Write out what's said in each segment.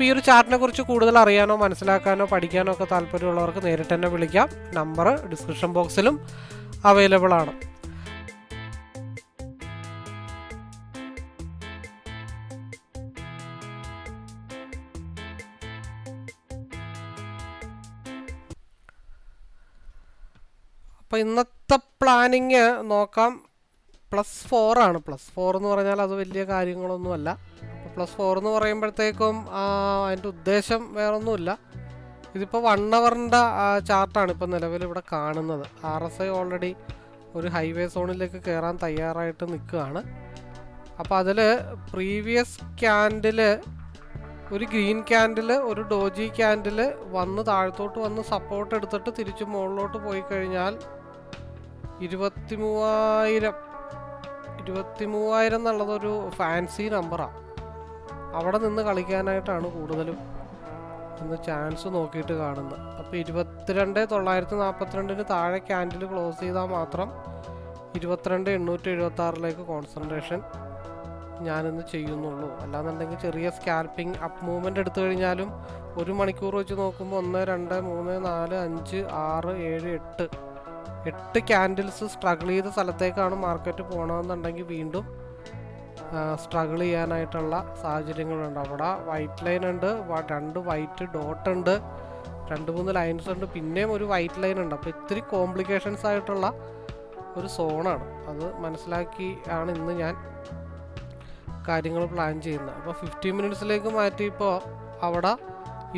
അപ്പോൾ ഈ ഒരു ചാർട്ടിനെ കുറിച്ച് കൂടുതൽ അറിയാനോ മനസ്സിലാക്കാനോ പഠിക്കാനോ ഒക്കെ താല്പര്യമുള്ളവർക്ക് നേരിട്ട് തന്നെ വിളിക്കാം. നമ്പർ ഡിസ്ക്രിപ്ഷൻ ബോക്സിലും അവൈലബിൾ ആണ്. അപ്പോൾ ഇന്നത്തെ പ്ലാനിങ് നോക്കാം. പ്ലസ് ഫോർ ആണ്. പ്ലസ് ഫോർ എന്ന് പറഞ്ഞാൽ അത് വലിയ കാര്യങ്ങളൊന്നുമല്ല. പ്ലസ് ഫോർ എന്ന് പറയുമ്പോഴത്തേക്കും അതിന്റെ ഉദ്ദേശം വേറൊന്നുമില്ല. ഇതിപ്പോൾ വൺ അവറിന്റെ ചാർട്ടാണ് ഇപ്പോൾ നിലവിൽ ഇവിടെ കാണുന്നത്. ആർ എസ് ഐ ഓൾറെഡി ഒരു ഹൈവേ സോണിലേക്ക് കയറാൻ തയ്യാറായിട്ട് നിൽക്കുകയാണ്. അപ്പോൾ അതിൽ പ്രീവിയസ് ക്യാൻഡിൽ ഒരു ഗ്രീൻ ക്യാൻഡിൽ ഒരു ഡോജി ക്യാൻഡിൽ വന്ന് താഴത്തോട്ട് വന്ന് സപ്പോർട്ട് എടുത്തിട്ട് തിരിച്ച് മുകളിലോട്ട് പോയി കഴിഞ്ഞാൽ ഇരുപത്തി മൂവായിരം ഇരുപത്തി മൂവായിരം എന്നുള്ളതൊരു ഫാൻസി നമ്പറാണ് അവിടെ നിന്ന് കളിക്കാനായിട്ടാണ് കൂടുതലും ഇന്ന് ചാൻസ് നോക്കിയിട്ട് കാണുന്നത്. അപ്പോൾ ഇരുപത്തിരണ്ട് തൊള്ളായിരത്തി നാൽപ്പത്തിരണ്ടിന് താഴെ ക്യാൻഡിൽ ക്ലോസ് ചെയ്താൽ മാത്രം ഇരുപത്തിരണ്ട് എണ്ണൂറ്റി എഴുപത്തി ആറിലേക്ക് കോൺസെൻട്രേഷൻ ഞാനിന്ന് ചെയ്യുന്നുള്ളൂ. അല്ലാന്നുണ്ടെങ്കിൽ ചെറിയ സ്കാൽപ്പിംഗ് അപ്പ് മൂവ്മെന്റ് എടുത്തു കഴിഞ്ഞാലും ഒരു മണിക്കൂർ വെച്ച് നോക്കുമ്പോൾ ഒന്ന് രണ്ട് മൂന്ന് നാല് അഞ്ച് ആറ് ഏഴ് എട്ട്. എട്ട് ക്യാൻഡിൽസ് സ്ട്രഗിൾ ചെയ്ത സ്ഥലത്തേക്കാണ് മാർക്കറ്റ് പോകണമെന്നുണ്ടെങ്കിൽ വീണ്ടും സ്ട്രഗിൾ ചെയ്യാനായിട്ടുള്ള സാഹചര്യങ്ങളുണ്ട്. അവിടെ വൈറ്റ് ലൈൻ ഉണ്ട് രണ്ട് വൈറ്റ് ഡോട്ട് ഉണ്ട് രണ്ട് മൂന്ന് ലൈൻസ് ഉണ്ട് പിന്നെയും ഒരു വൈറ്റ് ലൈൻ ഉണ്ട്. അപ്പോൾ ഇത്തിരി കോംപ്ലിക്കേഷൻസ് ആയിട്ടുള്ള ഒരു സോണാണ് അത് മനസ്സിലാക്കി ആണ് ഇന്ന് ഞാൻ കാര്യങ്ങൾ പ്ലാൻ ചെയ്യുന്നത്. അപ്പോൾ ഫിഫ്റ്റി മിനിറ്റ്സിലേക്ക് മാറ്റിയപ്പോൾ അവിടെ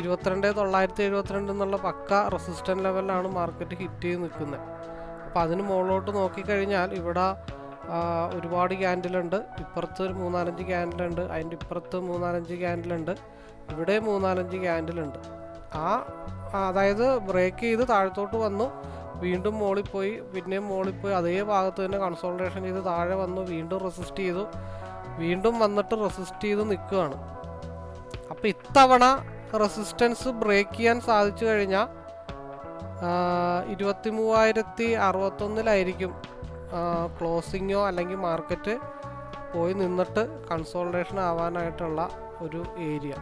ഇരുപത്തിരണ്ട് തൊള്ളായിരത്തി എഴുപത്തിരണ്ട് എന്നുള്ള പക്ക റെസിസ്റ്റന്റ് ലെവലിലാണ് മാർക്കറ്റ് ഹിറ്റ് ചെയ്ത് നിൽക്കുന്നത്. അപ്പോൾ അതിന് മുകളിലോട്ട് നോക്കിക്കഴിഞ്ഞാൽ ഇവിടെ ഒരുപാട് ക്യാൻഡിലുണ്ട്. ഇപ്പുറത്ത് ഒരു മൂന്നാലഞ്ച് ക്യാൻഡിലുണ്ട്. അതിന്റെ ഇപ്പുറത്ത് മൂന്നാലഞ്ച് ക്യാൻഡിലുണ്ട്. ഇവിടെ മൂന്നാലഞ്ച് ക്യാൻഡിലുണ്ട്. ആ അതായത് ബ്രേക്ക് ചെയ്ത് താഴത്തോട്ട് വന്നു. വീണ്ടും മോളിൽ പോയി. പിന്നെയും മോളിൽ പോയി. അതേ ഭാഗത്ത് തന്നെ കൺസോൾട്ടേഷൻ ചെയ്ത് താഴെ വന്നു. വീണ്ടും റെസിസ്റ്റ് ചെയ്തു. വീണ്ടും വന്നിട്ട് റെസിസ്റ്റ് ചെയ്ത് നിൽക്കുകയാണ്. അപ്പോൾ ഇത്തവണ റെസിസ്റ്റൻസ് ബ്രേക്ക് ചെയ്യാൻ സാധിച്ചു കഴിഞ്ഞാൽ ഇരുപത്തി മൂവായിരത്തി അറുപത്തൊന്നിലായിരിക്കും. ക്ലോസിങ്ങോ അല്ലെങ്കിൽ മാർക്കറ്റ് പോയി നിന്നിട്ട് കൺസോൾട്ടേഷൻ ആവാനായിട്ടുള്ള ഒരു ഏരിയ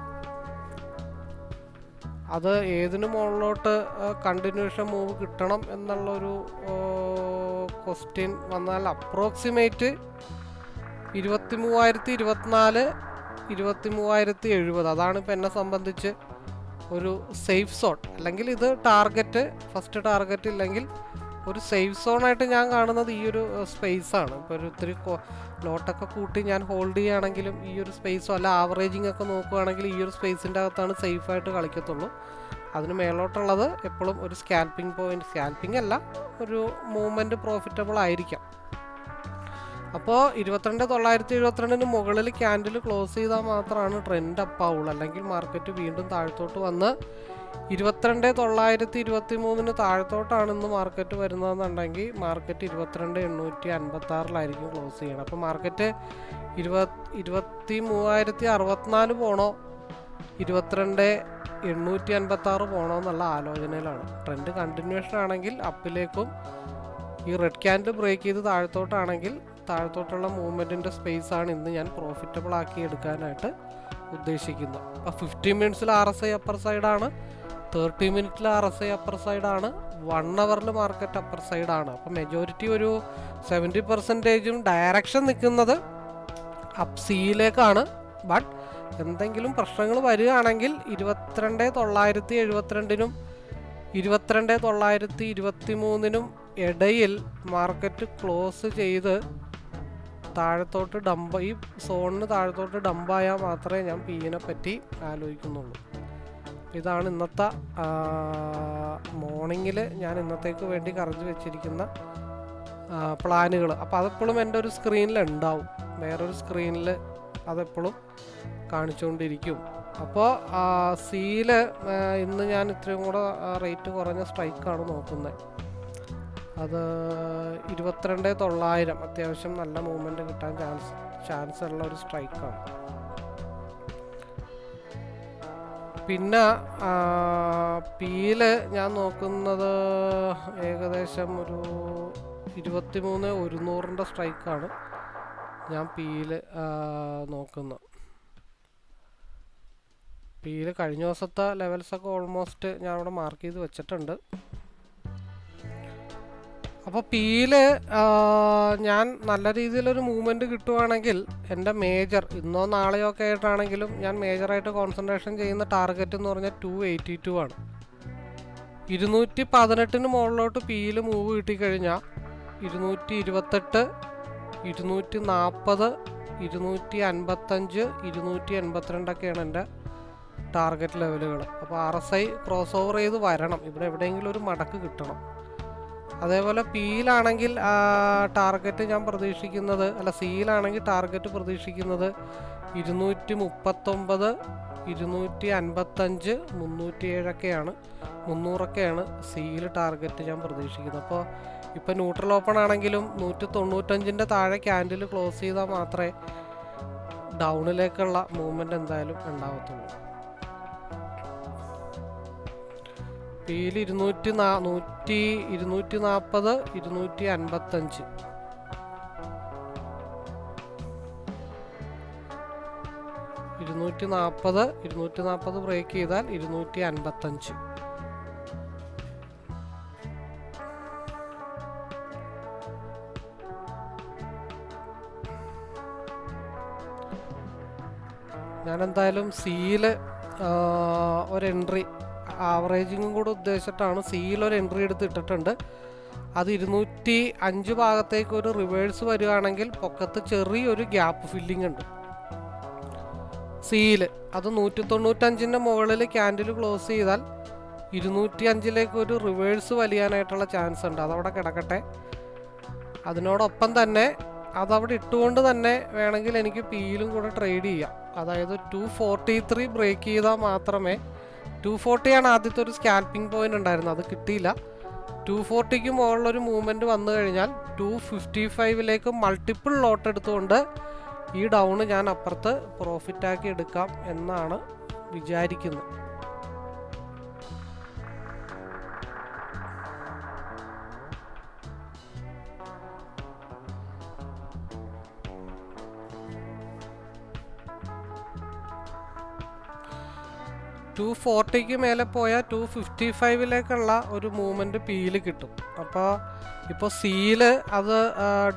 അത് ഏതിനു മുകളിലോട്ട് കണ്ടിന്യൂഷൻ മൂവ് കിട്ടണം എന്നുള്ളൊരു ക്വസ്റ്റ്യൻ വന്നാൽ അപ്രോക്സിമേറ്റ് ഇരുപത്തി മൂവായിരത്തി ഇരുപത്തിനാല് ഇരുപത്തി മൂവായിരത്തി എഴുപത് അതാണ് ഇപ്പം എന്നെ സംബന്ധിച്ച് ഒരു സേഫ് സോൺ അല്ലെങ്കിൽ ഇത് ടാർഗറ്റ് ഫസ്റ്റ് ടാർഗറ്റ് ഇല്ലെങ്കിൽ ഒരു സേഫ് സോണായിട്ട് ഞാൻ കാണുന്നത് ഈ ഒരു സ്പേസ് ആണ്. ഇപ്പോൾ ഒരു ഇത്തിരി ലോട്ടൊക്കെ കൂട്ടി ഞാൻ ഹോൾഡ് ചെയ്യുകയാണെങ്കിലും ഈ ഒരു സ്പേസോ അല്ല ആവറേജിങ് ഒക്കെ നോക്കുകയാണെങ്കിൽ ഈ ഒരു സ്പേസിന്റെ അകത്താണ് സേഫായിട്ട് കളിക്കത്തുള്ളൂ. അതിന് മേലോട്ടുള്ളത് എപ്പോഴും ഒരു സ്കാൽപ്പിംഗ് പോയിന്റ് സ്കാൽപ്പിംഗ് അല്ല ഒരു മൂവ്മെന്റ് പ്രോഫിറ്റബിൾ ആയിരിക്കാം. അപ്പോൾ ഇരുപത്തിരണ്ട് തൊള്ളായിരത്തി എഴുപത്തിരണ്ടിന് മുകളിൽ ക്യാൻഡിൽ ക്ലോസ് ചെയ്താൽ മാത്രമാണ് ട്രെൻഡ് അപ്പ് ആവുള്ളൂ അല്ലെങ്കിൽ മാർക്കറ്റ് വീണ്ടും താഴത്തോട്ട് വന്ന് ഇരുപത്തിരണ്ട് തൊള്ളായിരത്തി ഇരുപത്തി മൂന്നിന് താഴത്തോട്ടാണ് ഇന്ന് മാർക്കറ്റ് വരുന്നതെന്നുണ്ടെങ്കിൽ മാർക്കറ്റ് ഇരുപത്തിരണ്ട് എണ്ണൂറ്റി അൻപത്തി ആറിലായിരിക്കും ക്ലോസ് ചെയ്യണം. അപ്പോൾ മാർക്കറ്റ് ഇരുപത് ഇരുപത്തി മൂവായിരത്തി അറുപത്തിനാല് പോണോ? ഇരുപത്തിരണ്ട് എണ്ണൂറ്റി അൻപത്തി ആറ് പോണോ എന്നുള്ള ആലോചനയിലാണ്. ട്രെൻഡ് കണ്ടിന്യൂഷൻ ആണെങ്കിൽ അപ്പിലേക്കും ഈ റെഡ് ക്യാൻഡിൽ ബ്രേക്ക് ചെയ്ത് താഴത്തോട്ടാണെങ്കിൽ താഴത്തോട്ടുള്ള മൂവ്മെന്റിന്റെ സ്പേസ് ആണ് ഇന്ന് ഞാൻ പ്രോഫിറ്റബിൾ ആക്കി എടുക്കാനായിട്ട് ഉദ്ദേശിക്കുന്നത്. അപ്പോൾ ഫിഫ്റ്റി മിനിറ്റ്സിൽ ആർ എസ് ഐ അപ്പർ സൈഡാണ് തേർട്ടി മിനിറ്റിൽ ആർ എസ് ഐ അപ്പർ സൈഡാണ് വൺ അവറിൽ മാർക്കറ്റ് അപ്പർ സൈഡാണ് അപ്പോൾ മെജോറിറ്റി ഒരു സെവന്റി പെർസെന്റേജും ഡയറക്ഷൻ നിൽക്കുന്നത് അപ് സിയിലേക്കാണ് ബട്ട് എന്തെങ്കിലും പ്രശ്നങ്ങൾ വരികയാണെങ്കിൽ ഇരുപത്തിരണ്ട് തൊള്ളായിരത്തി എഴുപത്തിരണ്ടിനും ഇരുപത്തിരണ്ട് തൊള്ളായിരത്തി ഇരുപത്തി മൂന്നിനും ഇടയിൽ മാർക്കറ്റ് ക്ലോസ് ചെയ്ത് താഴത്തോട്ട് ഡംപ് ഈ സോണിന് താഴത്തോട്ട് ഡംപായാൽ മാത്രമേ ഞാൻ പീനെ പറ്റി ആലോചിക്കുന്നുള്ളൂ. ഇതാണ് ഇന്നത്തെ മോർണിംഗിൽ ഞാൻ ഇന്നത്തേക്ക് വേണ്ടി കറഞ്ഞു വെച്ചിരിക്കുന്ന പ്ലാനുകൾ അപ്പോൾ അതെപ്പോഴും എന്റെ ഒരു സ്ക്രീനിൽ ഉണ്ടാവും. വേറൊരു സ്ക്രീനിൽ അതെപ്പോഴും കാണിച്ചുകൊണ്ടിരിക്കും. അപ്പോൾ സീൽ ഇന്ന് ഞാൻ ഇത്രയും കൂടെ റേറ്റ് കുറഞ്ഞ സ്ട്രൈക്കാണ് നോക്കുന്നത്. അത് ഇരുപത്തിരണ്ട് തൊള്ളായിരം. അത്യാവശ്യം നല്ല മൂവ്മെന്റ് കിട്ടാൻ ചാൻസ് ചാൻസ് ഉള്ള ഒരു സ്ട്രൈക്കാണ് പിന്നെ പീൽ ഞാൻ നോക്കുന്നത് ഏകദേശം ഒരു ഇരുപത്തിമൂന്ന് ഒരുന്നൂറിന്റെ സ്ട്രൈക്കാണ് ഞാൻ പീൽ നോക്കുന്നത്. പീൽ കഴിഞ്ഞ ദിവസത്തെ ലെവൽസൊക്കെ ഓൾമോസ്റ്റ് ഞാൻ മാർക്ക് ചെയ്ത് വെച്ചിട്ടുണ്ട്. അപ്പോൾ പിയിൽ ഞാൻ നല്ല രീതിയിലൊരു മൂവ്മെന്റ് കിട്ടുവാണെങ്കിൽ എന്റെ മേജർ ഇന്നോ നാളെയോ ഒക്കെ ആയിട്ടാണെങ്കിലും ഞാൻ മേജറായിട്ട് കോൺസെൻട്രേഷൻ ചെയ്യുന്ന ടാർഗറ്റ് എന്ന് പറഞ്ഞാൽ ടു എയ്റ്റി ടു ആണ്. ഇരുന്നൂറ്റി പതിനെട്ടിന് മുകളിലോട്ട് പിയിൽ മൂവ് കിട്ടിക്കഴിഞ്ഞാൽ ഇരുന്നൂറ്റി ഇരുപത്തെട്ട് ഇരുന്നൂറ്റി നാൽപ്പത് ഇരുന്നൂറ്റി അൻപത്തഞ്ച് ഇരുന്നൂറ്റി എൺപത്തിരണ്ടൊക്കെയാണ് എന്റെ ടാർഗറ്റ് ലെവലുകൾ അപ്പോൾ R S I cross over ചെയ്ത് വരണം. ഇവിടെ എവിടെയെങ്കിലും ഒരു മടക്ക് കിട്ടണം. അതേപോലെ പിയിലാണെങ്കിൽ ടാർഗറ്റ് ഞാൻ പ്രതീക്ഷിക്കുന്നത് അല്ല സിയിലാണെങ്കിൽ ടാർഗറ്റ് പ്രതീക്ഷിക്കുന്നത് ഇരുന്നൂറ്റി മുപ്പത്തൊമ്പത് ഇരുന്നൂറ്റി അൻപത്തഞ്ച് മുന്നൂറ്റി ഏഴൊക്കെയാണ് മുന്നൂറൊക്കെയാണ് സിയിൽ ടാർഗറ്റ് ഞാൻ പ്രതീക്ഷിക്കുന്നത്. അപ്പോൾ ഇപ്പോൾ ന്യൂട്രൽ ഓപ്പൺ ആണെങ്കിലും നൂറ്റി തൊണ്ണൂറ്റഞ്ചിന്റെ താഴെ ക്യാൻഡിൽ ക്ലോസ് ചെയ്താൽ മാത്രമേ ഡൗണിലേക്കുള്ള മൂവ്മെന്റ് എന്തായാലും ഉണ്ടാവത്തുള്ളൂ. പിയിൽ ഇരുന്നൂറ്റി നാ നൂറ്റി ഇരുന്നൂറ്റി നാൽപ്പത് ഇരുന്നൂറ്റി അൻപത്തഞ്ച് ഇരുന്നൂറ്റി നാൽപ്പത് ഇരുന്നൂറ്റി നാൽപ്പത് ബ്രേക്ക് ചെയ്താൽ ഇരുന്നൂറ്റി അൻപത്തഞ്ച് ഞാൻ എന്തായാലും സിയിൽ ഒരു എൻട്രി ആവറേജിങ്ങും കൂടെ ഉദ്ദേശിച്ചിട്ടാണ് സിയിൽ ഒരു എൻട്രി എടുത്ത് ഇട്ടിട്ടുണ്ട്. അത് ഇരുന്നൂറ്റി അഞ്ച് ഭാഗത്തേക്ക് ഒരു റിവേഴ്സ് വരികയാണെങ്കിൽ പൊക്കത്ത് ചെറിയൊരു ഗ്യാപ്പ് ഫില്ലിംഗ് ഉണ്ട്. സിയിൽ അത് നൂറ്റി തൊണ്ണൂറ്റഞ്ചിന്റെ മുകളിൽ ക്യാൻഡിൽ ക്ലോസ് ചെയ്താൽ ഇരുന്നൂറ്റി അഞ്ചിലേക്ക് ഒരു റിവേഴ്സ് വലിയാനായിട്ടുള്ള ചാൻസ് ഉണ്ട്. അതവിടെ കിടക്കട്ടെ. അതിനോടൊപ്പം തന്നെ അതവിടെ ഇട്ടുകൊണ്ട് തന്നെ വേണമെങ്കിൽ എനിക്ക് പിയിലും കൂടെ ട്രേഡ് ചെയ്യാം. അതായത് ടു ഫോർട്ടി ത്രീ ബ്രേക്ക് ചെയ്താൽ മാത്രമേ ടു ഫോർട്ടിയാണ് ആദ്യത്തെ ഒരു സ്കാൽപ്പിംഗ് പോയിന്റ് ഉണ്ടായിരുന്നത്. അത് കിട്ടിയില്ല. ടു ഫോർട്ടിക്ക് മുകളിലൊരു മൂവ്മെന്റ് വന്നു കഴിഞ്ഞാൽ ടു ഫിഫ്റ്റി ഫൈവിലേക്ക് മൾട്ടിപ്പിൾ ലോട്ട് എടുത്തുകൊണ്ട് ഈ ഡൗൺ ഞാൻ അപ്പുറത്ത് പ്രോഫിറ്റാക്കി എടുക്കാം എന്നാണ് വിചാരിക്കുന്നത്. ടു ഫോർട്ടിക്ക് മേലെ പോയാൽ ടു ഫിഫ്റ്റി ഫൈവിലേക്കുള്ള ഒരു മൂവ്മെന്റ് പിയിൽ കിട്ടും. അപ്പോൾ ഇപ്പോൾ സിയിൽ അത്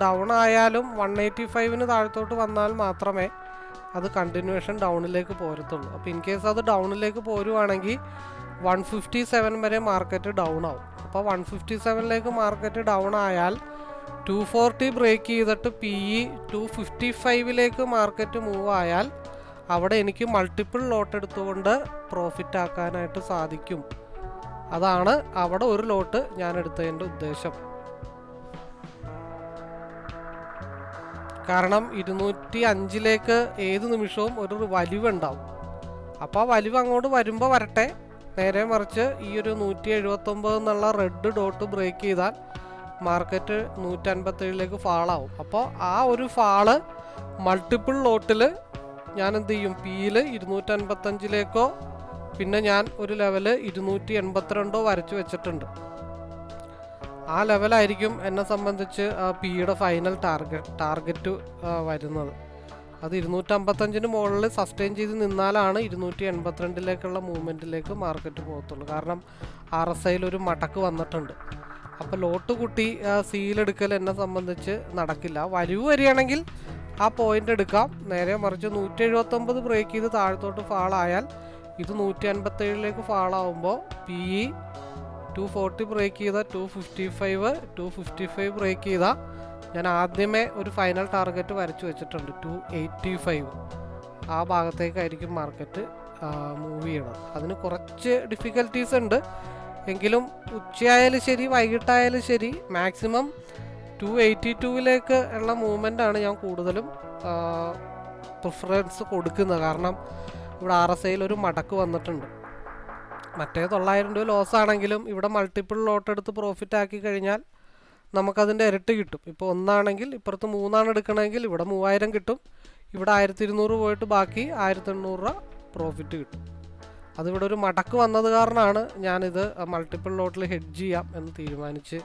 ഡൗൺ ആയാലും വൺ എയ്റ്റി ഫൈവിന് താഴത്തോട്ട് വന്നാൽ മാത്രമേ അത് കണ്ടിന്യൂഷൻ ഡൗണിലേക്ക് പോരത്തുള്ളൂ. അപ്പോൾ ഇൻ കേസ് അത് ഡൗണിലേക്ക് പോരുവാണെങ്കിൽ വൺ ഫിഫ്റ്റി സെവൻ വരെ മാർക്കറ്റ് ഡൗൺ ആവും. അപ്പോൾ വൺ ഫിഫ്റ്റി സെവനിലേക്ക് മാർക്കറ്റ് ഡൗൺ ആയാൽ ടു ഫോർട്ടി ബ്രേക്ക് ചെയ്തിട്ട് പി ഇ ടു ഫിഫ്റ്റി ഫൈവിലേക്ക് മാർക്കറ്റ് മൂവ് ആയാൽ അവിടെ എനിക്ക് മൾട്ടിപ്പിൾ ലോട്ട് എടുത്തുകൊണ്ട് പ്രോഫിറ്റ് ആക്കാനായിട്ട് സാധിക്കും. അതാണ് അവിടെ ഒരു ലോട്ട് ഞാൻ എടുത്തതിന്റെ ഉദ്ദേശം. കാരണം ഇരുന്നൂറ്റി അഞ്ചിലേക്ക് ഏത് നിമിഷവും ഒരു വലിവുണ്ടാവും അപ്പോൾ ആ വലിവ് അങ്ങോട്ട് വരുമ്പോൾ വരട്ടെ. നേരെ മറിച്ച് ഈ ഒരു നൂറ്റി എഴുപത്തൊമ്പത് എന്നുള്ള റെഡ് ഡോട്ട് ബ്രേക്ക് ചെയ്താൽ മാർക്കറ്റ് നൂറ്റൻപത്തേഴിലേക്ക് ഫാളാവും അപ്പോൾ ആ ഒരു ഫാൾ മൾട്ടിപ്പിൾ ലോട്ടിൽ ഞാൻ എന്ത് ചെയ്യും പിയിൽ ഇരുന്നൂറ്റൻപത്തഞ്ചിലേക്കോ പിന്നെ ഞാൻ ഒരു ലെവൽ ഇരുന്നൂറ്റി എൺപത്തിരണ്ടോ വരച്ചു വെച്ചിട്ടുണ്ട്. ആ ലെവലായിരിക്കും എന്നെ സംബന്ധിച്ച് പിയുടെ ഫൈനൽ ടാർഗറ്റ് ടാർഗറ്റ് വരുന്നത്. അത് ഇരുന്നൂറ്റമ്പത്തഞ്ചിന് മുകളിൽ സസ്റ്റെയിൻ ചെയ്ത് നിന്നാലാണ് ഇരുന്നൂറ്റി എൺപത്തിരണ്ടിലേക്കുള്ള മൂവ്മെന്റിലേക്ക് മാർക്കറ്റ് പോകത്തുള്ളൂ. കാരണം ആർ എസ് ഐയിൽ ഒരു മടക്ക് വന്നിട്ടുണ്ട്. അപ്പോൾ ലോട്ട് കുട്ടി സീലെടുക്കൽ എന്നെ സംബന്ധിച്ച് നടക്കില്ല. വലിവ് വരികയാണെങ്കിൽ ആ പോയിന്റ് എടുക്കാം. നേരെ മറിച്ച് നൂറ്റി എഴുപത്തൊമ്പത് ബ്രേക്ക് ചെയ്ത് താഴത്തോട്ട് ഫാളായാൽ ഇത് നൂറ്റി അൻപത്തേഴിലേക്ക് ഫാളാവുമ്പോൾ P E two forty break ചെയ്ത two fifty five two fifty five break ചെയ്ത ഞാൻ ആദ്യമേ ഒരു ഫൈനൽ ടാർഗറ്റ് വരച്ചു വെച്ചിട്ടുണ്ട് ടു എയ്റ്റി ഫൈവ് ആ ഭാഗത്തേക്കായിരിക്കും മാർക്കറ്റ് മൂവ് ചെയ്യണം. അതിന് കുറച്ച് ഡിഫിക്കൽട്ടീസ് ഉണ്ട്. എങ്കിലും ഉച്ചയായാലും ശരി വൈകിട്ടായാലും ശരി മാക്സിമം ടു എയ്റ്റി ടുവിലേക്ക് ഉള്ള മൂവ്മെന്റ് ആണ് ഞാൻ കൂടുതലും പ്രിഫറൻസ് കൊടുക്കുന്നത്. കാരണം ഇവിടെ ആർ എസ് ഐയിൽ ഒരു മടക്ക് വന്നിട്ടുണ്ട്. മറ്റേ തൊള്ളായിരം രൂപ ലോസ് ആണെങ്കിലും ഇവിടെ മൾട്ടിപ്പിൾ ലോട്ട് എടുത്ത് പ്രോഫിറ്റ് ആക്കി കഴിഞ്ഞാൽ നമുക്കതിന്റെ ഇരട്ടി കിട്ടും. ഇപ്പോൾ ഒന്നാണെങ്കിൽ ഇപ്പുറത്ത് മൂന്നാണ് എടുക്കണമെങ്കിൽ ഇവിടെ മൂവായിരം കിട്ടും. ഇവിടെ ആയിരത്തി ഇരുന്നൂറ് പോയിട്ട് ബാക്കി ആയിരത്തി എണ്ണൂറ് രൂപ പ്രോഫിറ്റ് കിട്ടും. അതിവിടെ ഒരു മടക്ക് വന്നത് കാരണമാണ് ഞാനിത് മൾട്ടിപ്പിൾ ലോട്ടിൽ ഹെഡ് ചെയ്യാം എന്ന് തീരുമാനിച്ച്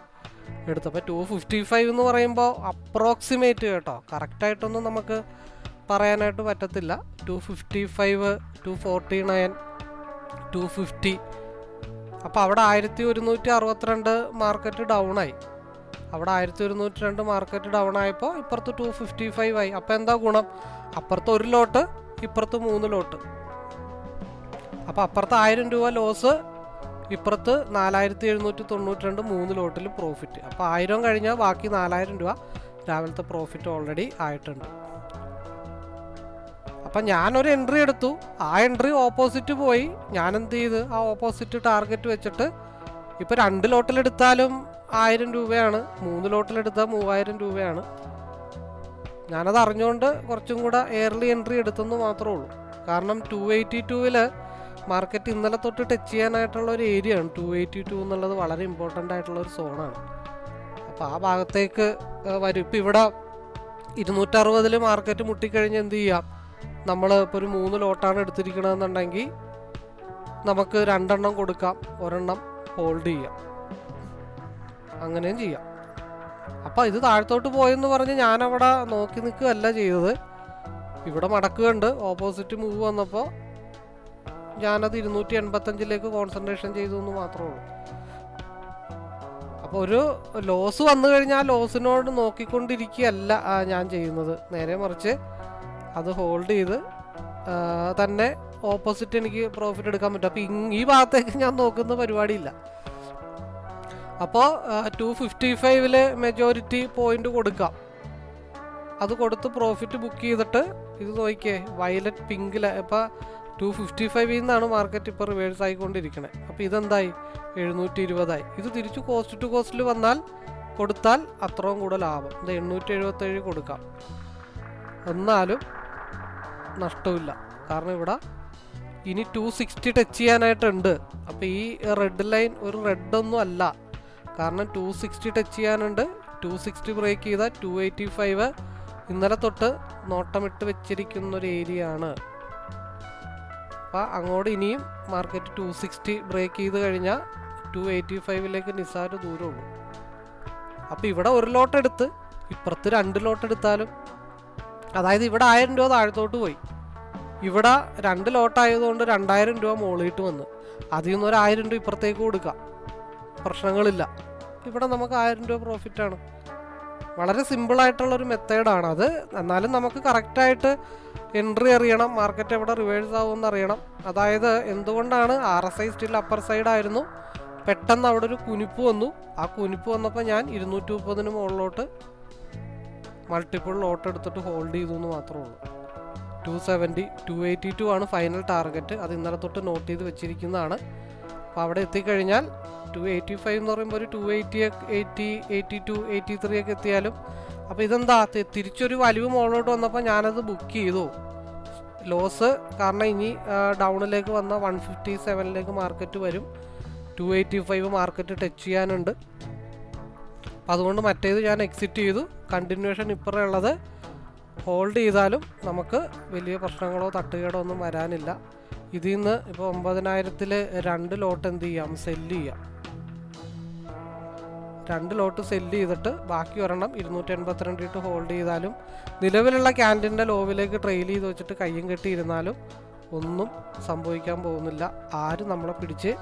എടുത്തപ്പോൾ ടു ഫിഫ്റ്റി ഫൈവ് എന്ന് പറയുമ്പോൾ അപ്രോക്സിമേറ്റ് കേട്ടോ. കറക്റ്റായിട്ടൊന്നും നമുക്ക് പറയാനായിട്ട് പറ്റത്തില്ല. Two fifty five two forty nine two fifty അപ്പോൾ അവിടെ ആയിരത്തി ഒരുന്നൂറ്റി അറുപത്തിരണ്ട് മാർക്കറ്റ് ഡൗൺ ആയി. അവിടെ ആയിരത്തി ഒരുന്നൂറ്റി രണ്ട് മാർക്കറ്റ് ഡൗൺ ആയപ്പോൾ ഇപ്പുറത്ത് ടു ഫിഫ്റ്റി ഫൈവ് ആയി. അപ്പോൾ എന്താ ഗുണം? അപ്പുറത്ത് ഒരു ലോട്ട് ഇപ്പുറത്ത് മൂന്ന് ലോട്ട് അപ്പോൾ അപ്പുറത്ത് ആയിരം രൂപ ലോസ് ഇപ്പുറത്ത് നാലായിരത്തി എഴുന്നൂറ്റി തൊണ്ണൂറ്റി രണ്ട് മൂന്ന് ലോട്ടിൽ പ്രോഫിറ്റ് അപ്പോൾ ആയിരം കഴിഞ്ഞാൽ ബാക്കി നാലായിരം രൂപ രാവിലത്തെ പ്രോഫിറ്റ് ഓൾറെഡി ആയിട്ടുണ്ട്. അപ്പം ഞാനൊരു എൻട്രി എടുത്തു. ആ എൻട്രി ഓപ്പോസിറ്റ് പോയി. ഞാൻ എന്ത് ചെയ്ത്? ആ ഓപ്പോസിറ്റ് ടാർഗറ്റ് വെച്ചിട്ട് ഇപ്പോൾ രണ്ട് ലോട്ടിലെടുത്താലും ആയിരം രൂപയാണ്. മൂന്ന് ലോട്ടിലെടുത്താൽ മൂവായിരം രൂപയാണ്. ഞാനത് അറിഞ്ഞുകൊണ്ട് കുറച്ചും കൂടെ എയർലി എൻട്രി എടുത്തെന്ന് മാത്രമേ ഉള്ളൂ. കാരണം ടു എയ്റ്റി ടൂവിൽ മാർക്കറ്റ് ഇന്നലെ തൊട്ട് ടച്ച് ചെയ്യാനായിട്ടുള്ള ഒരു ഏരിയ ആണ്. ടു എയ്റ്റി ടു എന്നുള്ളത് വളരെ ഇമ്പോർട്ടന്റ് ആയിട്ടുള്ള ഒരു സോണാണ് അപ്പോൾ ആ ഭാഗത്തേക്ക് വരും. ഇപ്പം ഇവിടെ ഇരുന്നൂറ്ററുപതിൽ മാർക്കറ്റ് മുട്ടിക്കഴിഞ്ഞ് എന്ത് ചെയ്യാം? നമ്മൾ ഇപ്പോൾ ഒരു മൂന്ന് ലോട്ടാണ് എടുത്തിരിക്കണമെന്നുണ്ടെങ്കിൽ നമുക്ക് രണ്ടെണ്ണം കൊടുക്കാം. ഒരെണ്ണം ഹോൾഡ് ചെയ്യാം. അങ്ങനെയും ചെയ്യാം. അപ്പോൾ ഇത് താഴത്തോട്ട് പോയെന്ന് പറഞ്ഞ് ഞാനവിടെ നോക്കി നിൽക്കുകയല്ല ചെയ്തത്. ഇവിടെ മടക്കുകയുണ്ട് ഓപ്പോസിറ്റ് മൂവ് വന്നപ്പോൾ ഞാനത് ഇരുന്നൂറ്റി എൺപത്തഞ്ചിലേക്ക് കോൺസെൻട്രേഷൻ ചെയ്തു എന്ന് മാത്രമേ ഉള്ളൂ. അപ്പോൾ ഒരു ലോസ് വന്നു കഴിഞ്ഞാൽ ലോസിനോട് നോക്കിക്കൊണ്ടിരിക്കുകയല്ല ഞാൻ ചെയ്യുന്നത്. നേരെ മറിച്ച് അത് ഹോൾഡ് ചെയ്ത് തന്നെ ഓപ്പോസിറ്റ് എനിക്ക് പ്രോഫിറ്റ് എടുക്കാൻ പറ്റും. അപ്പോൾ ഈ ഭാഗത്തേക്ക് ഞാൻ നോക്കുന്ന പരിപാടിയില്ല. അപ്പോൾ ടു ഫിഫ്റ്റി ഫൈവിൽ മെജോറിറ്റി പോയിന്റ് കൊടുക്കാം. അത് കൊടുത്ത് പ്രോഫിറ്റ് ബുക്ക് ചെയ്തിട്ട് ഇത് നോക്കിയേ വയലറ്റ് പിങ്കിൽ ഇപ്പോൾ ടു ഫിഫ്റ്റി ഫൈവിൽ നിന്നാണ് മാർക്കറ്റ് ഇപ്പോൾ റിവേഴ്സ് ആയിക്കൊണ്ടിരിക്കുന്നത് അപ്പോൾ ഇതെന്തായി? എഴുന്നൂറ്റി ഇരുപതായി ഇത് തിരിച്ചു കോസ്റ്റ് ടു കോസ്റ്റിൽ വന്നാൽ കൊടുത്താൽ അത്രയും കൂടെ ലാഭം. ഇത് എണ്ണൂറ്റി എഴുപത്തേഴ് കൊടുക്കാം. എന്നാലും നഷ്ടമില്ല കാരണം ഇവിടെ ഇനി ടു സിക്സ്റ്റി ടച്ച് ചെയ്യാനായിട്ടുണ്ട്. അപ്പോൾ ഈ റെഡ് ലൈൻ ഒരു റെഡ് ഒന്നും അല്ല. കാരണം ടു സിക്സ്റ്റി ടച്ച് ചെയ്യാനുണ്ട്. ടു സിക്സ്റ്റി ബ്രേക്ക് ചെയ്ത ടു എയ്റ്റി ഫൈവ് ഇന്നലെ തൊട്ട് നോട്ടമിട്ട് വെച്ചിരിക്കുന്ന ഒരു ഏരിയ ആണ്. അപ്പോൾ അങ്ങോട്ട് ഇനിയും മാർക്കറ്റ് ടു സിക്സ്റ്റി ബ്രേക്ക് ചെയ്ത് കഴിഞ്ഞാൽ ടു എയ്റ്റി ഫൈവിലേക്ക് നിസ്സാര ദൂരമുള്ളൂ. അപ്പോൾ ഇവിടെ ഒരു ലോട്ട് എടുത്ത് ഇപ്പുറത്ത് രണ്ട് ലോട്ട് എടുത്താലും അതായത് ഇവിടെ ആയിരം രൂപ താഴത്തോട്ട് പോയി. ഇവിടെ രണ്ട് ലോട്ടായതുകൊണ്ട് രണ്ടായിരം രൂപ മുകളിലിട്ട് വന്ന്. അതിൽ നിന്ന് ഒരു രൂപ ഇപ്പുറത്തേക്ക് കൊടുക്കാം. പ്രശ്നങ്ങളില്ല. ഇവിടെ നമുക്ക് ആയിരം രൂപ പ്രോഫിറ്റാണ് വളരെ സിമ്പിളായിട്ടുള്ളൊരു മെത്തേഡാണ് അത്. എന്നാലും നമുക്ക് കറക്റ്റായിട്ട് എൻട്രി അറിയണം മാർക്കറ്റ് എവിടെ റിവേഴ്സ് ആവുമെന്ന് അറിയണം. അതായത് എന്തുകൊണ്ടാണ് R S I still upper side ആയിരുന്നു പെട്ടെന്ന് അവിടെ ഒരു കുനിപ്പ് വന്നു. ആ കുനിപ്പ് വന്നപ്പോൾ ഞാൻ ഇരുന്നൂറ്റി മുപ്പതിന് മുകളിലോട്ട് മൾട്ടിപ്പിൾ ലോട്ട് എടുത്തിട്ട് ഹോൾഡ് ചെയ്തു എന്ന് മാത്രമേ ഉള്ളൂ. Two seventy two eighty two ആണ് ഫൈനൽ ടാർഗറ്റ് അത് ഇന്നലെ തൊട്ട് നോട്ട് ചെയ്ത് വെച്ചിരിക്കുന്നതാണ്. അപ്പോൾ അവിടെ എത്തിക്കഴിഞ്ഞാൽ ടു എയ്റ്റി ഫൈവ് എന്ന് പറയുമ്പോൾ ഒരു two eighty eighty eighty two eighty three ഒക്കെ എത്തിയാലും അപ്പോൾ ഇതെന്താ? തിരിച്ചൊരു വലിവ് മുകളിലോട്ട് വന്നപ്പോൾ ഞാനത് ബുക്ക് ചെയ്തു. ലോസ് കാരണം ഇനി ഡൗണിലേക്ക് വന്ന വൺ ഫിഫ്റ്റി സെവനിലേക്ക് മാർക്കറ്റ് വരും. Two eighty five market touch ചെയ്യാനുണ്ട്. അപ്പം അതുകൊണ്ട് മറ്റേത് ഞാൻ എക്സിറ്റ് ചെയ്തു. കണ്ടിന്യൂഷൻ ഇപ്പറേ ഉള്ളത്. ഹോൾഡ് ചെയ്താലും നമുക്ക് വലിയ പ്രശ്നങ്ങളോ തട്ടുകേടോ ഒന്നും വരാനില്ല. ഇതിൽ നിന്ന് ഇപ്പോൾ ഒമ്പതിനായിരത്തിൽ രണ്ട് ലോട്ട് എന്ത് ചെയ്യാം? സെല്ല് ചെയ്യാം. രണ്ട് ലോട്ട് സെല്ല് ചെയ്തിട്ട് ബാക്കി ഒരെണ്ണം ഇരുന്നൂറ്റി എൺപത്തിരണ്ട് ഇട്ട് ഹോൾഡ് ചെയ്താലും നിലവിലുള്ള ക്യാൻഡിന്റെ ലോവിലേക്ക് ട്രെയിൽ ചെയ്ത് വെച്ചിട്ട് കയ്യും കെട്ടിയിരുന്നാലും ഒന്നും സംഭവിക്കാൻ പോകുന്നില്ല. ആരും നമ്മളെ പിടിച്ച്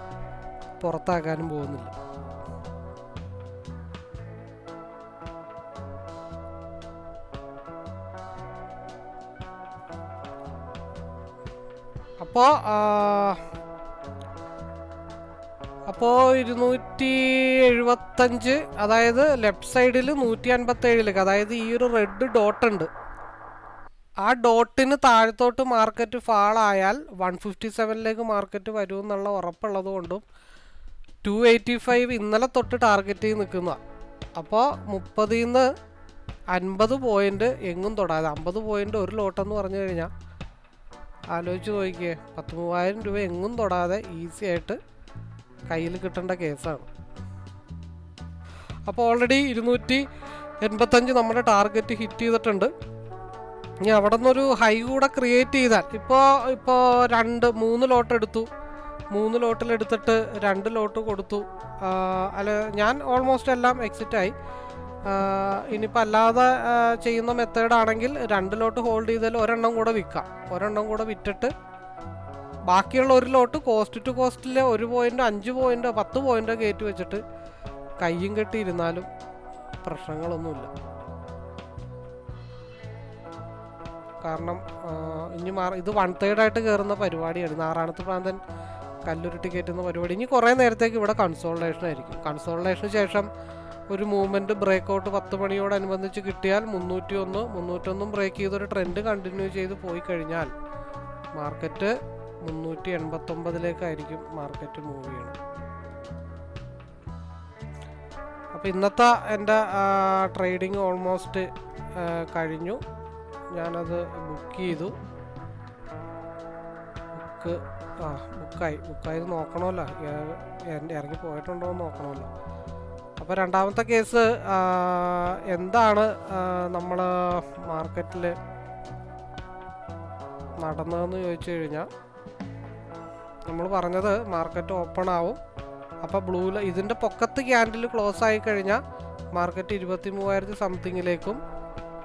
പുറത്താക്കാനും പോകുന്നില്ല. അപ്പോൾ അപ്പോൾ ഇരുന്നൂറ്റി എഴുപത്തഞ്ച് അതായത് ലെഫ്റ്റ് സൈഡിൽ നൂറ്റി അൻപത്തേഴിലേക്ക് അതായത് ഈ ഒരു റെഡ് ഡോട്ട് ഉണ്ട്. ആ ഡോട്ടിന് താഴത്തോട്ട് മാർക്കറ്റ് ഫാളായാൽ വൺ ഫിഫ്റ്റി സെവനിലേക്ക് മാർക്കറ്റ് വരും എന്നുള്ള ഉറപ്പുള്ളത് കൊണ്ടും ടു എയ്റ്റി ഫൈവ് ഇന്നലെ തൊട്ട് ടാർഗറ്റ് ചെയ്ത് നിൽക്കുന്ന. അപ്പോൾ മുപ്പതിൽ നിന്ന് അൻപത് പോയിന്റ് എങ്ങും തൊടാതെ അമ്പത് പോയിന്റ് ഒരു ലോട്ടെന്ന് പറഞ്ഞു കഴിഞ്ഞാൽ ആലോചിച്ച് നോക്കിയേ പത്ത് മൂവായിരം രൂപ എങ്ങും തൊടാതെ ഈസി ആയിട്ട് കയ്യിൽ കിട്ടേണ്ട കേസാണ്. അപ്പോൾ ഓൾറെഡി ഇരുന്നൂറ്റി എൺപത്തഞ്ച് നമ്മുടെ ടാർഗറ്റ് ഹിറ്റ് ചെയ്തിട്ടുണ്ട്. ഇനി അവിടെ നിന്നൊരു ഹൈ കൂടെ ക്രിയേറ്റ് ചെയ്താൽ ഇപ്പോൾ ഇപ്പോൾ രണ്ട് മൂന്ന് ലോട്ട് എടുത്തു. മൂന്ന് ലോട്ടിലെടുത്തിട്ട് രണ്ട് ലോട്ട് കൊടുത്തു. അല്ല ഞാൻ ഓൾമോസ്റ്റ് എല്ലാം എക്സിറ്റായി ഇനിയിപ്പോൾ അല്ലാതെ ചെയ്യുന്ന മെത്തേഡാണെങ്കിൽ രണ്ട് ലോട്ട് ഹോൾഡ് ചെയ്താൽ ഒരെണ്ണം കൂടെ വിൽക്കാം. ഒരെണ്ണം കൂടെ വിറ്റിട്ട് ബാക്കിയുള്ള ഒരു ലോട്ട് കോസ്റ്റ് ടു കോസ്റ്റിലെ ഒരു പോയിന്റ് അഞ്ച് പോയിന്റോ പത്ത് പോയിന്റോ കയറ്റി വെച്ചിട്ട് കയ്യും കെട്ടിയിരുന്നാലും പ്രശ്നങ്ങളൊന്നുമില്ല. കാരണം ഇനി മാറ ഇത് വൺ തേർഡ് ആയിട്ട് കയറുന്ന പരിപാടിയാണ്. നാറാണത്ത് പ്രാന്തൻ കല്ലുരുട്ടി കയറ്റുന്ന പരിപാടി. ഇനി കുറേ നേരത്തേക്ക് ഇവിടെ കൺസോൾട്ടേഷൻ ആയിരിക്കും. കൺസോൾട്ടേഷന് ശേഷം ഒരു മൂവ്മെന്റ് ബ്രേക്ക് ഔട്ട് പത്ത് മണിയോടനുബന്ധിച്ച് കിട്ടിയാൽ മുന്നൂറ്റി ഒന്ന് മുന്നൂറ്റൊന്നും ബ്രേക്ക് ചെയ്തൊരു ട്രെൻഡ് കണ്ടിന്യൂ ചെയ്ത് പോയി കഴിഞ്ഞാൽ മാർക്കറ്റ് മുന്നൂറ്റി എൺപത്തൊമ്പതിലേക്കായിരിക്കും മാർക്കറ്റ് മൂവ് ചെയ്യണം. അപ്പോൾ ഇന്നത്തെ എന്റെ ട്രേഡിങ് ഓൾമോസ്റ്റ് കഴിഞ്ഞു. ഞാനത് ബുക്ക് ചെയ്തു. ബുക്ക് ആ ബുക്കായി. ബുക്കായത് നോക്കണമല്ലോ. ഇറങ്ങി പോയിട്ടുണ്ടോ എന്ന് നോക്കണമല്ലോ. അപ്പോൾ രണ്ടാമത്തെ കേസ് എന്താണ് നമ്മൾ മാർക്കറ്റിൽ നടന്നതെന്ന് ചോദിച്ചു കഴിഞ്ഞാൽ നമ്മൾ പറഞ്ഞത് മാർക്കറ്റ് ഓപ്പൺ ആവും. അപ്പോൾ ബ്ലൂ ഇതിന്റെ പൊക്കത്ത് ക്യാൻഡിൽ ക്ലോസ് ആയി കഴിഞ്ഞാൽ മാർക്കറ്റ് ഇരുപത്തി മൂവായിരത്തി സംതിങ്ങിലേക്കും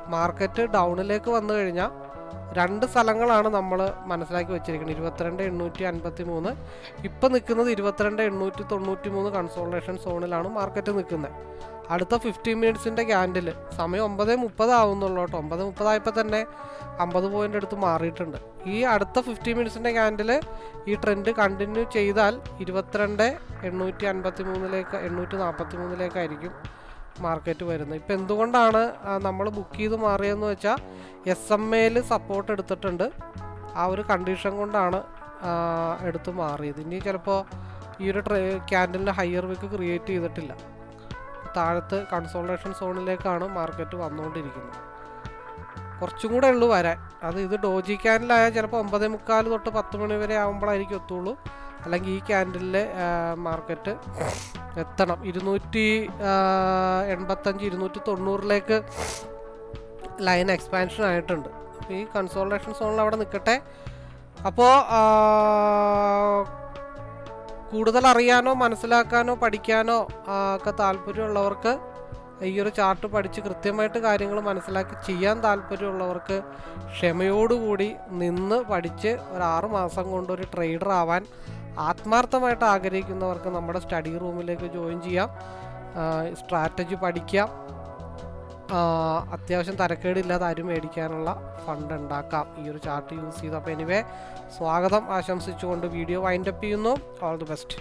മാർക്കറ്റ് ഡൗണിലേക്ക് വന്നു കഴിഞ്ഞാൽ രണ്ട് സ്ഥലങ്ങളാണ് നമ്മൾ മനസ്സിലാക്കി വെച്ചിരിക്കുന്നത്. ഇരുപത്തിരണ്ട് എണ്ണൂറ്റി അൻപത്തി മൂന്ന് ഇപ്പം നിൽക്കുന്നത് ഇരുപത്തിരണ്ട് എണ്ണൂറ്റി തൊണ്ണൂറ്റി മൂന്ന് കൺസോളേഷൻ സോണിലാണ് മാർക്കറ്റ് നിൽക്കുന്നത് അടുത്ത ഫിഫ്റ്റീൻ മിനിറ്റ്സിന്റെ ക്യാൻഡിൽ സമയം ഒമ്പത് മുപ്പത് ആവുന്നുള്ളൂ കേട്ടോ. ഒമ്പത് മുപ്പതായപ്പോൾ തന്നെ അമ്പത് പോയിന്റ് അടുത്ത് മാറിയിട്ടുണ്ട്. ഈ അടുത്ത ഫിഫ്റ്റീൻ മിനിറ്റ്സിന്റെ ക്യാൻഡിൽ ഈ ട്രെൻഡ് കണ്ടിന്യൂ ചെയ്താൽ ഇരുപത്തിരണ്ട് എണ്ണൂറ്റി അൻപത്തി മൂന്നിലേക്ക് എണ്ണൂറ്റി നാൽപ്പത്തി മൂന്നിലേക്കായിരിക്കും മാർക്കറ്റ് വരുന്നത്. ഇപ്പം എന്തുകൊണ്ടാണ് നമ്മൾ ബുക്ക് ചെയ്ത് മാറിയതെന്ന് വെച്ചാൽ എസ് എം എയിൽ സപ്പോർട്ട് എടുത്തിട്ടുണ്ട്. ആ ഒരു കണ്ടീഷൻ കൊണ്ടാണ് എടുത്ത് മാറിയത്. ഇനി ചിലപ്പോൾ ഈ ഒരു ട്രേ ക്യാൻഡലിന്റെ ഹയർ വിക്ക് ക്രിയേറ്റ് ചെയ്തിട്ടില്ല. താഴത്ത് കൺസോൾട്ടേഷൻ സോണിലേക്കാണ് മാർക്കറ്റ് വന്നുകൊണ്ടിരിക്കുന്നത് കുറച്ചും കൂടെ ഉള്ളു വരാൻ. അത് ഇത് ഡോജി ക്യാൻഡിലായാൽ ചിലപ്പോൾ ഒമ്പതേ മുക്കാൽ തൊട്ട് പത്ത് മണി വരെ ആകുമ്പോഴായിരിക്കും എത്തുള്ളൂ. അല്ലെങ്കിൽ ഈ ക്യാൻഡിലെ മാർക്കറ്റ് എത്തണം. ഇരുന്നൂറ്റി എൺപത്തഞ്ച് ഇരുന്നൂറ്റി തൊണ്ണൂറിലേക്ക് ലൈൻ എക്സ്പാൻഷൻ ആയിട്ടുണ്ട്. ഈ കൺസോൾട്ടേഷൻ സോണിൽ അവിടെ നിൽക്കട്ടെ. അപ്പോൾ കൂടുതൽ അറിയാനോ മനസ്സിലാക്കാനോ പഠിക്കാനോ ഒക്കെ താല്പര്യമുള്ളവർക്ക് ഈ ഒരു ചാർട്ട് പഠിച്ച് കൃത്യമായിട്ട് കാര്യങ്ങൾ മനസ്സിലാക്കി ചെയ്യാൻ താല്പര്യമുള്ളവർക്ക് ക്ഷമയോടുകൂടി നിന്ന് പഠിച്ച് ഒരു ആറ് മാസം കൊണ്ട് ഒരു ട്രേഡർ ആവാൻ ആത്മാർത്ഥമായിട്ട് ആഗ്രഹിക്കുന്നവർക്ക് നമ്മുടെ സ്റ്റഡി റൂമിലേക്ക് ജോയിൻ ചെയ്യാം. സ്ട്രാറ്റജി പഠിക്കാം. അത്യാവശ്യം തരക്കേടില്ലാതെ അരി മേടിക്കാനുള്ള ഫണ്ട് ഉണ്ടാക്കാം. ഈ ഒരു ചാർട്ട് യൂസ് ചെയ്ത് അപ്പോൾ എനിവേ സ്വാഗതം ആശംസിച്ചുകൊണ്ട് വീഡിയോ വൈൻഡപ്പ് ചെയ്യുന്നു. All the best